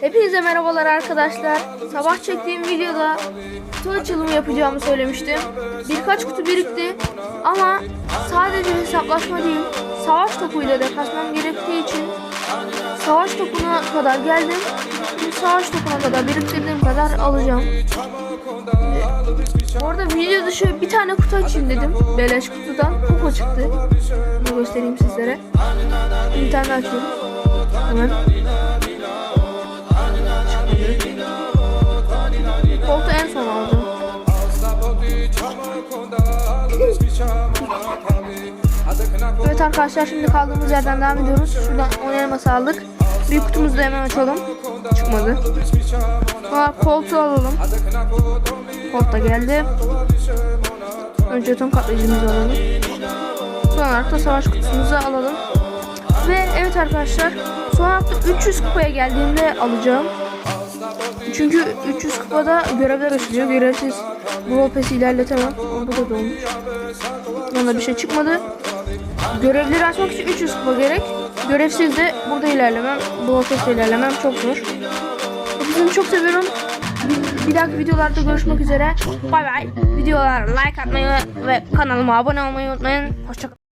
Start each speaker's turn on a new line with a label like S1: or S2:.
S1: Hepinize merhabalar arkadaşlar. Sabah çektiğim videoda kutu açılımı yapacağımı söylemiştim. Birkaç kutu birikti ama sadece hesaplaşma değil, savaş topuyla da kasmam gerektiği için savaş topuna kadar geldim. Şimdi savaş topuna kadar biriktirdiğim kadar alacağım. Bu arada video dışı bir tane kutu açayım dedim. Beleş kutudan kupa çıktı. Bunu göstereyim sizlere. Bir tane açıyorum. Hemen. Evet arkadaşlar şimdi kaldığımız yerden devam ediyoruz. Şuradan oynayama sağlık. Bir kutumuzu da hemen açalım. Çıkmadı. Sonra koltuğu alalım. Kolt da geldi. Önce tüm katlayıcımızı alalım. Son olarak da savaş kutumuzu alalım. Ve evet arkadaşlar son hafta 300 kupaya geldiğimde alacağım. Çünkü 300 kupada görevler açılıyor. Görevsiz bu pesi ilerletemem. Bu da dolmuş. Bunda bir şey çıkmadı. Görevleri açmak için 300 kupa gerek. Görevsiz de burada ilerlemem. Bu pesi ilerlemem çok zor. Hepinizi çok seviyorum. Bir, bir dahaki videolarda görüşmek üzere. Bay bay. Videolara like atmayı ve kanalıma abone olmayı unutmayın. Hoşçakalın.